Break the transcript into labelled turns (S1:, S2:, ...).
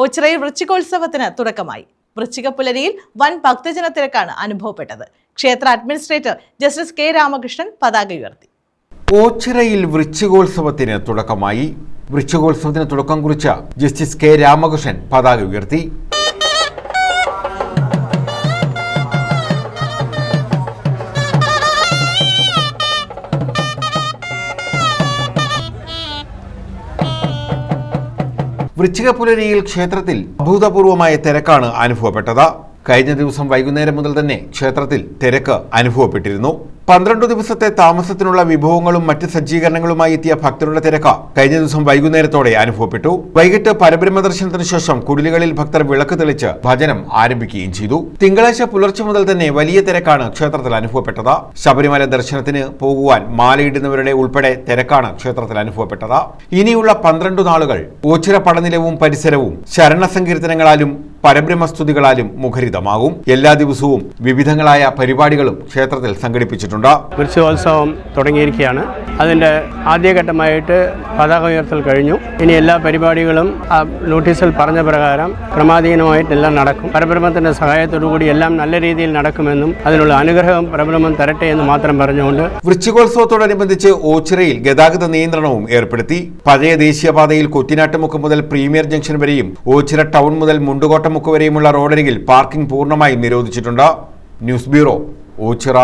S1: ഓച്ചിറയിൽ വൃശ്ചികോത്സവത്തിന് തുടക്കമായി. വൃശ്ചിക പുലരിയിൽ വൻ ഭക്തജന തിരക്കാണ് അനുഭവപ്പെട്ടത്. ക്ഷേത്ര അഡ്മിനിസ്ട്രേറ്റർ ജസ്റ്റിസ് കെ രാമകൃഷ്ണൻ പതാക ഉയർത്തി.
S2: ഓച്ചിറയിൽ വൃശ്ചികോത്സവത്തിന് തുടക്കമായി. വൃശ്ചികോത്സവത്തിന് തുടക്കം കുറിച്ച ജസ്റ്റിസ് കെ രാമകൃഷ്ണൻ പതാക ഉയർത്തി. വൃശ്ചിക പുലരിയിൽ ക്ഷേത്രത്തിൽ അഭൂതപൂർവമായ തിരക്കാണ് അനുഭവപ്പെട്ടത്. കഴിഞ്ഞ ദിവസം വൈകുന്നേരം മുതൽ തന്നെ ക്ഷേത്രത്തിൽ തിരക്ക് അനുഭവപ്പെട്ടിരുന്നു. പന്ത്രണ്ട് ദിവസത്തെ താമസത്തിനുള്ള വിഭവങ്ങളും മറ്റ് സജ്ജീകരണങ്ങളുമായി എത്തിയ ഭക്തരുടെ തിരക്ക് കഴിഞ്ഞ ദിവസം വൈകുന്നേരത്തോടെ അനുഭവപ്പെട്ടു. വൈകിട്ട് പരബ്രഹ്മ ദർശനത്തിന് ശേഷം കുടിലുകളിൽ ഭക്തർ വിളക്ക് തെളിച്ച് ഭജനം ആരംഭിക്കുകയും ചെയ്തു. തിങ്കളാഴ്ച പുലർച്ചെ മുതൽ തന്നെ വലിയ തിരക്കാണ് ക്ഷേത്രത്തിൽ അനുഭവപ്പെട്ടത്. ശബരിമല ദർശനത്തിന് പോകുവാൻ മാലയിടുന്നവരുടെ ഉൾപ്പെടെ തിരക്കാണ് ക്ഷേത്രത്തിൽ അനുഭവപ്പെട്ടത്. ഇനിയുള്ള പന്ത്രണ്ട് നാളുകൾ ഓച്ചിറ പടനിലവും പരിസരവും ശരണസങ്കീർത്തനങ്ങളാലും പരബ്രഹ്മസ്തുതികളാലും മുഖരിതമാകും. എല്ലാ ദിവസവും വിവിധങ്ങളായ പരിപാടികളും ക്ഷേത്രത്തിൽ സംഘടിപ്പിച്ചിട്ടുണ്ട്.
S3: വൃശ്ചികോത്സവം തുടങ്ങിയിരിക്കുകയാണ്. അതിന്റെ ആദ്യഘട്ടമായിട്ട് പതാക ഉയർത്തൽ കഴിഞ്ഞു. ഇനി എല്ലാ പരിപാടികളും ആ നോട്ടീസിൽ പറഞ്ഞ പ്രകാരം ക്രമാധീനമായിട്ടെല്ലാം നടക്കും. പരബ്രഹ്മത്തിന്റെ സഹായത്തോടു കൂടി എല്ലാം നല്ല രീതിയിൽ നടക്കുമെന്നും അതിനുള്ള അനുഗ്രഹം പരബ്രഹ്മം തരട്ടെ എന്ന് മാത്രം പറഞ്ഞുകൊണ്ട്
S2: വൃശ്ചികോത്സവത്തോടനുബന്ധിച്ച് ഓച്ചിറയിൽ ഗതാഗത നിയന്ത്രണവും ഏർപ്പെടുത്തി. പഴയ ദേശീയപാതയിൽ കൊറ്റിനാട്ടുമുക്ക് മുതൽ പ്രീമിയർ ജംഗ്ഷൻ വരെയും ഓച്ചിറ ടൗൺ മുതൽ മുണ്ടുകോട്ടമുക്ക് വരെയുമുള്ള റോഡരികിൽ പാർക്കിംഗ് പൂർണമായും നിരോധിച്ചിട്ടുണ്ട്. News bureau Ochira.